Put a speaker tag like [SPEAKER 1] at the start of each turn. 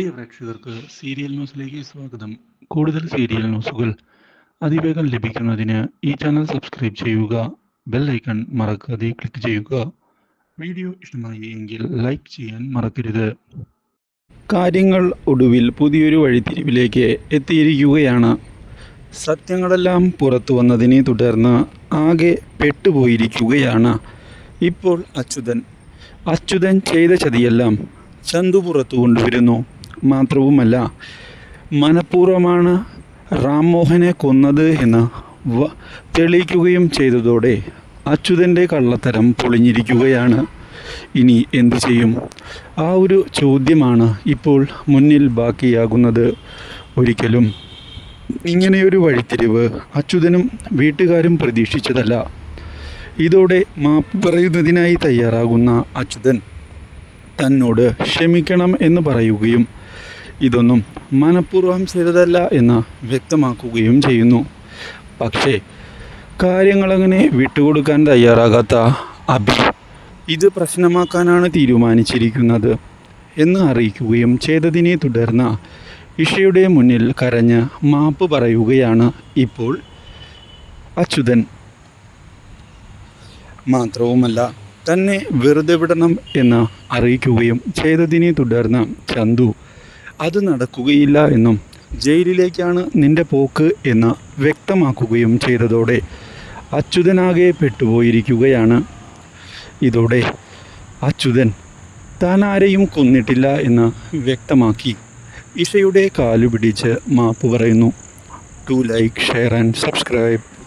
[SPEAKER 1] പ്രിയ പ്രേക്ഷകർക്ക് സീരിയൽ ന്യൂസിലേക്ക് സ്വാഗതം. കൂടുതൽ സീരിയൽ ന്യൂസുകൾ അതിവേഗം ലഭിക്കുന്നതിന് ഈ ചാനൽ സബ്സ്ക്രൈബ് ചെയ്യുക ബെൽ ഐക്കൺ മറക്കാതെ ക്ലിക്ക് ചെയ്യുക. വീഡിയോ ഇഷ്ടമായി എങ്കിൽ ലൈക്ക് ചെയ്യാൻ മറക്കരുത്. കാര്യങ്ങൾ ഒടുവിൽ പുതിയൊരു വഴിത്തിരിവിലേക്ക് എത്തിയിരിക്കുകയാണ്. സത്യങ്ങളെല്ലാം പുറത്തു വന്നതിനെ തുടർന്ന് ആകെ പെട്ടുപോയിരിക്കുകയാണ് ഇപ്പോൾ അച്യുതൻ. അച്യുതൻ ചെയ്ത ചതിയെല്ലാം ചന്തു പുറത്തു കൊണ്ടുവരുന്നു മാത്രവുമല്ല മനഃപൂർവമാണ് റാംമോഹനെ കൊന്നത് എന്ന് തെളിയിക്കുകയും ചെയ്തതോടെ അച്യുതന്റെ കള്ളത്തരം പൊളിഞ്ഞിരിക്കുകയാണ്. ഇനി എന്തു ചെയ്യും? ആ ഒരു ചോദ്യമാണ് ഇപ്പോൾ മുന്നിൽ ബാക്കിയാകുന്നത്. ഒരിക്കലും ഇങ്ങനെയൊരു വഴിത്തിരിവ് അച്യുതനും വീട്ടുകാരും പ്രതീക്ഷിച്ചതല്ല. ഇതോടെ മാപ്പ് പറയുന്നതിനായി തയ്യാറാകുന്ന അച്യുതൻ തന്നോട് ക്ഷമിക്കണം എന്ന് പറയുകയും ഇതൊന്നും മനഃപൂർവം ചെയ്തതല്ല എന്ന് വ്യക്തമാക്കുകയും ചെയ്യുന്നു. പക്ഷേ കാര്യങ്ങളങ്ങനെ വിട്ടുകൊടുക്കാൻ തയ്യാറാകാത്ത അഭി ഇത് പ്രശ്നമാക്കാനാണ് തീരുമാനിച്ചിരിക്കുന്നത് എന്ന് അറിയിക്കുകയും ചെയ്തതിനെ തുടർന്ന് ഇഷയുടെ മുന്നിൽ കരഞ്ഞ് മാപ്പ് പറയുകയാണ് ഇപ്പോൾ അച്യുതൻ. മാത്രവുമല്ല തന്നെ വെറുതെ വിടണം എന്ന് അറിയിക്കുകയും ചെയ്തതിനെ തുടർന്ന് ചന്തു അത് നടക്കുകയില്ല എന്നും ജയിലിലേക്കാണ് നിന്റെ പോക്ക് എന്ന് വ്യക്തമാക്കുകയും ചെയ്തതോടെ അച്യുതനാകെ പെട്ടുപോയിരിക്കുകയാണ്. ഇതോടെ അച്യുതൻ താൻ ആരെയും കൊന്നിട്ടില്ല എന്ന് വ്യക്തമാക്കി ഇഷയുടെ കാലു പിടിച്ച് മാപ്പ് പറയുന്നു. To like share and subscribe